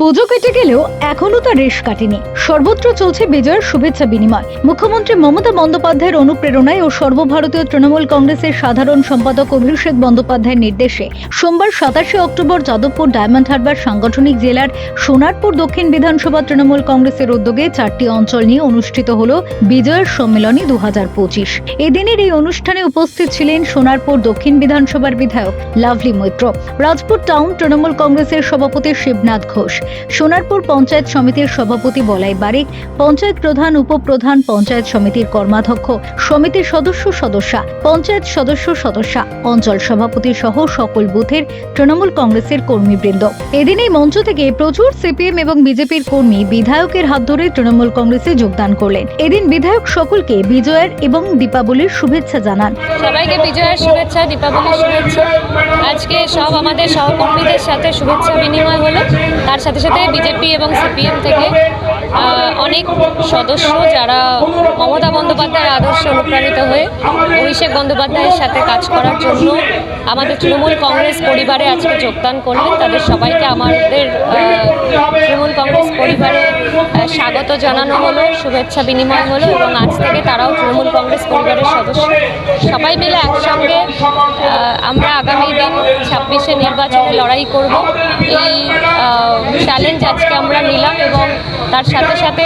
পুজো কেটে গেলেও এখনও তার রেশ কাটেনি। সর্বত্র চলছে বিজয়ের শুভেচ্ছা বিনিময়। মুখ্যমন্ত্রী মমতা বন্দ্যোপাধ্যায়ের অনুপ্রেরণায় ও সর্বভারতীয় তৃণমূল কংগ্রেসের সাধারণ সম্পাদক অভিষেক বন্দ্যোপাধ্যায়ের নির্দেশে সোমবার সাতাশে অক্টোবর যাদবপুর ডায়মন্ড হারবার সাংগঠনিক জেলার সোনারপুর দক্ষিণ বিধানসভা তৃণমূল কংগ্রেসের উদ্যোগে চারটি অঞ্চল নিয়ে অনুষ্ঠিত হল বিজয়ের সম্মেলনী দু হাজার পঁচিশ। এদিনের এই অনুষ্ঠানে উপস্থিত ছিলেন সোনারপুর দক্ষিণ বিধানসভার বিধায়ক লাভলি মৈত্র, রাজপুর টাউন তৃণমূল কংগ্রেসের সভাপতি শিবনাথ ঘোষ সোনারপুর পঞ্চায়েত সমিতির সভাপতি বলাই বারিক পঞ্চায়েত প্রধান, উপপ্রধান, পঞ্চায়েত সমিতির কর্মাধ্যক্ষ, সমিতির সদস্য, সদস্যা, পঞ্চায়েত সদস্য, সদস্যা, অঞ্চল সভাপতি সহ সকল বুথের তৃণমূল কংগ্রেসের কর্মীবৃন্দ। এদিন এই মঞ্চ থেকে প্রচুর সিপিএম এবং বিজেপির কর্মী বিধায়কের হাত ধরে তৃণমূল কংগ্রেসে যোগদান করলেন। এদিন বিধায়ক সকলকে বিজয়ের এবং দীপাবলির শুভেচ্ছা জানান। সবাইকে বিজয়ের শুভেচ্ছা, দীপাবলির শুভেচ্ছা। আজকে সব আমাদের সহকর্মীদের সাথে শুভেচ্ছা বিনিময় হলো। তার সাথে সাথে সাথে বিজেপি এবং সিপিএম থেকে অনেক সদস্য যারা মমতা বন্দ্যোপাধ্যায়ের আদর্শে অনুপ্রাণিত হয়ে অভিষেক বন্দ্যোপাধ্যায়ের সাথে কাজ করার জন্য আমাদের তৃণমূল কংগ্রেস পরিবারে আজকে যোগদান করলেন। তাদের সবাইকে আমাদের তৃণমূল কংগ্রেস পরিবারে স্বাগত জানানো হলো, শুভেচ্ছা বিনিময় হলো এবং আজ থেকে তারাও তৃণমূল কংগ্রেস পরিবারের সদস্য। সবাই মিলে একসঙ্গে আমরা আগামী দিন ছাব্বিশে নির্বাচনে লড়াই করব। এই চ্যালেঞ্জ আজকে আমরা নিলাম এবং তার সাথে সাথে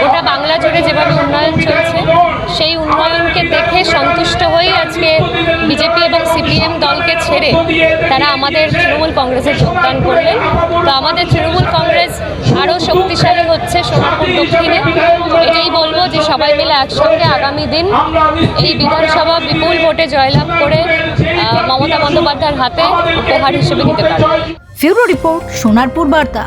গোটা বাংলা জুড়ে যেভাবে উন্নয়ন চলছে, সেই উন্নয়নকে দেখে সন্তুষ্ট হয়ে আজকে বিজেপি এবং সিপিএম দলকে ছেড়ে তারা আমাদের তৃণমূল কংগ্রেসে যোগদান করলেন। তো আমাদের তৃণমূল কংগ্রেস আরও শক্তিশালী হচ্ছে সোনারপুর দক্ষিণে। এটাই বলব যে সবাই মিলে একসঙ্গে আগামী দিন এই বিধানসভা বিপুল ভোটে জয়লাভ করে মমতা বন্দ্যোপাধ্যায়ের হাতে উপহার হিসেবে নিতে পারবে। ফিউরো রিপোর্ট, সোনারপুর বার্তা।